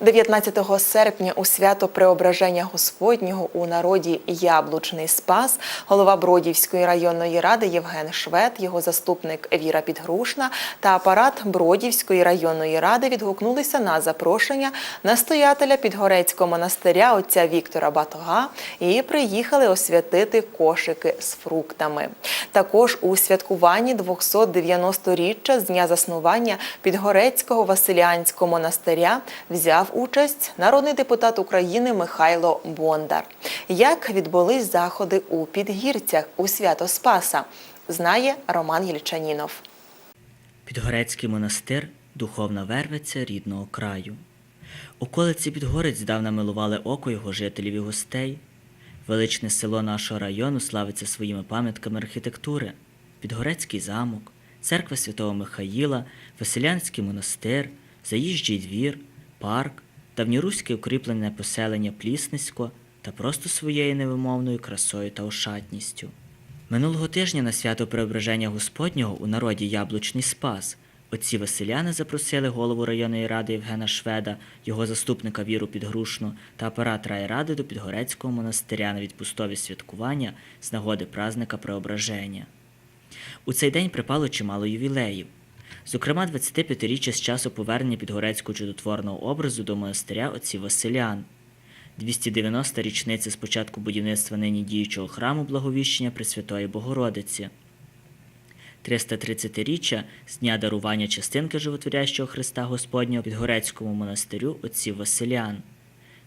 19 серпня у свято Преображення Господнього у народі Яблучний Спас голова Бродівської районної ради Євген Швед, його заступник Віра Підгрушна та апарат Бродівської районної ради відгукнулися на запрошення настоятеля Підгорецького монастиря отця Віктора Батога і приїхали освятити кошики з фруктами. Також у святкуванні 290-річчя з дня заснування Підгорецького Василіанського монастиря взяв участь народний депутат України Михайло Бондар. Як відбулись заходи у Підгірцях у свято Спаса, знає Роман Єльчанінов. Підгорецький монастир духовна вервиця рідного краю. Околиці Підгорець здавна милували око його жителів і гостей. Величне село нашого району славиться своїми пам'ятками архітектури: Підгорецький замок, церква Святого Михаїла, Василянський монастир, заїжджий двір, парк, давньоруське укріплене поселення Пліснисько та просто своєю невимовною красою та ошатністю. Минулого тижня на свято Преображення Господнього у народі Яблучний Спас отці Василяни запросили голову районної ради Євгена Шведа, його заступника Віру Підгрушну та апарат райради до Підгорецького монастиря на відпустові святкування з нагоди празника Преображення. У цей день припало чимало ювілеїв. Зокрема, 25-річчя з часу повернення підгорецького чудотворного образу до монастиря отців Василян, 290 річниця з початку будівництва нині діючого храму Благовіщення Пресвятої Богородиці, 330-річчя з дня дарування частинки животворящого Христа Господнього Підгорецькому монастирю отців Василян,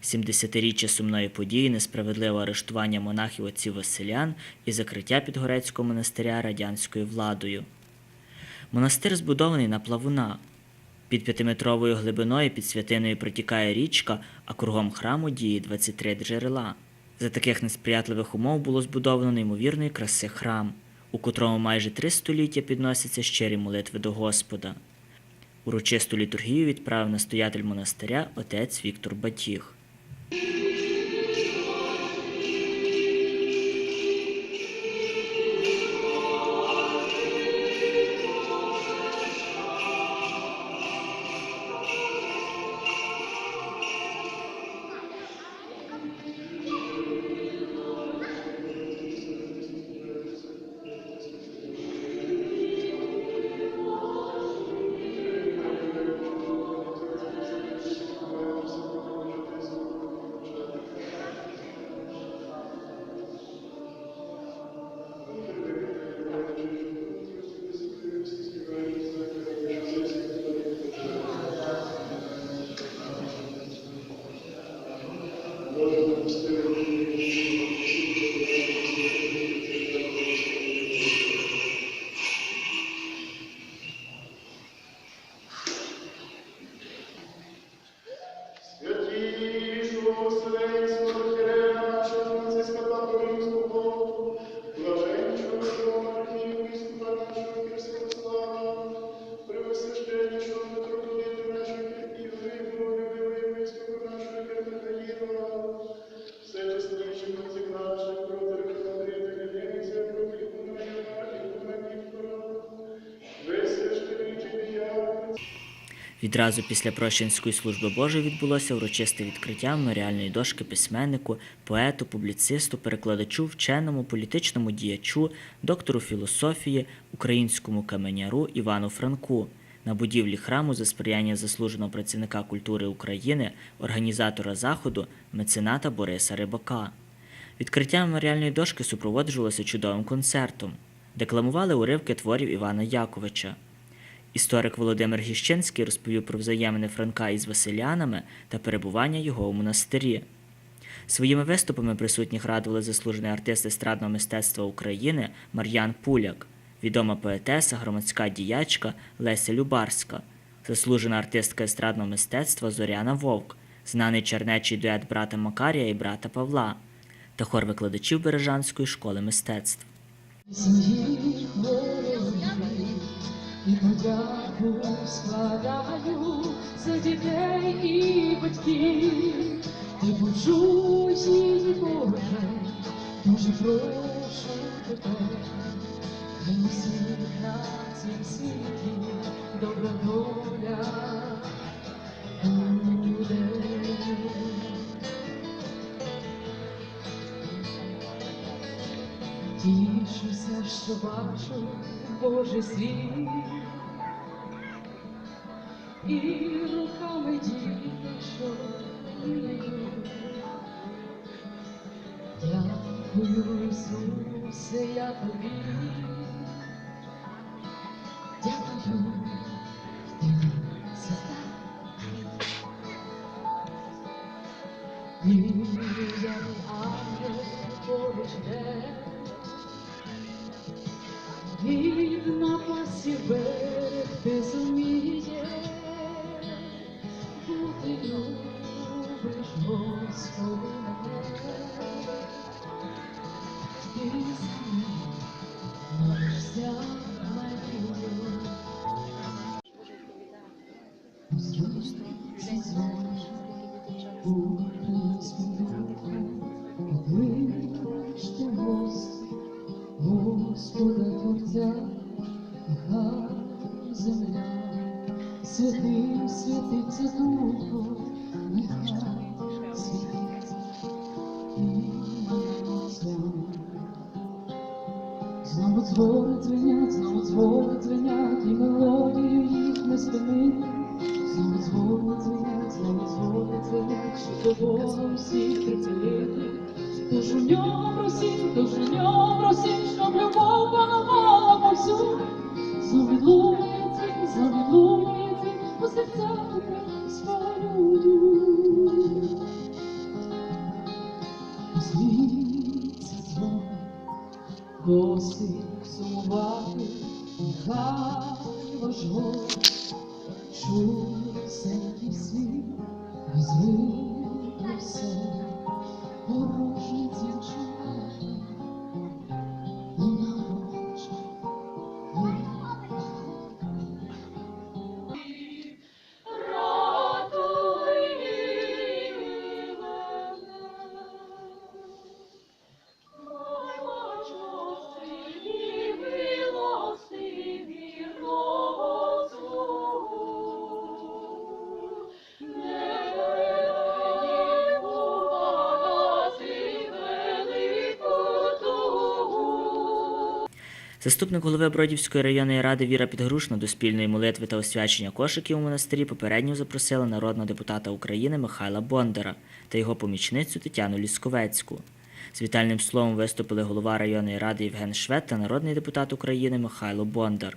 70-річчя сумної події несправедливого арештування монахів отців Василян і закриття Підгорецького монастиря радянською владою. Монастир збудований на плавунах. Під п'ятиметровою глибиною під святиною протікає річка, а кругом храму діє 23 джерела. За таких несприятливих умов було збудовано неймовірної краси храм, у котрому майже три століття підносяться щирі молитви до Господа. Урочисту літургію відправив настоятель монастиря отець Віктор Батіг. Святішого Відразу після прощенської служби Божої відбулося урочисте відкриття меморіальної дошки письменнику, поету, публіцисту, перекладачу, вченому, політичному діячу, доктору філософії, українському каменяру Івану Франку на будівлі храму за сприяння заслуженого працівника культури України, організатора заходу, мецената Бориса Рибака. Відкриття меморіальної дошки супроводжувалося чудовим концертом. Декламували уривки творів Івана Яковича. Історик Володимир Гіщинський розповів про взаємини Франка із Василянами та перебування його у монастирі. Своїми виступами присутніх радували заслужений артист естрадного мистецтва України Мар'ян Пуляк, відома поетеса, громадська діячка Леся Любарська, заслужена артистка естрадного мистецтва Зоряна Вовк, знаний чернечий дует брата Макарія і брата Павла та хор викладачів Бережанської школи мистецтв. І подяку складаю за дітей і батьків. Ти почуй її, Боже, дуже прошу тебе, хай усіх на цім світі добра доля. людей. Тішуся, що бачу Божий світ, і руками діти, що милують. Дякую, Ісусе, я тобі. Дякую, Він на пасі берегти зуміє, бо ти любиш Господи мене. Ти за мною молишся надію. Зустрічі дзвони Нехай земля, святим святиться Духу, нехай святиться ім'я. Знову дзвони дзвенять, знову дзвони дзвенять, і мелодію їх не спинити. Знову дзвони дзвенять, знову дзвони дзвенять, до Бога всіх прицілити. Тож у нього просім, тож у нього чує всякий світ, розвиє все, порожній дівчина, Заступник голови Бродівської районної ради Віра Підгрушна до спільної молитви та освячення кошиків у монастирі попередньо запросила народного депутата України Михайла Бондара та його помічницю Тетяну Лісковецьку. З вітальним словом виступили голова районної ради Євген Швед та народний депутат України Михайло Бондар.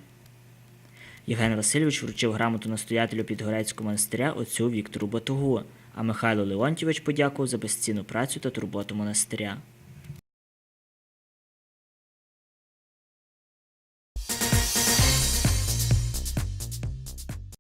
Євген Васильович вручив грамоту настоятелю Підгорецького монастиря отцю Віктору Батугу, а Михайло Леонтьович подякував за безцінну працю та турботу монастиря.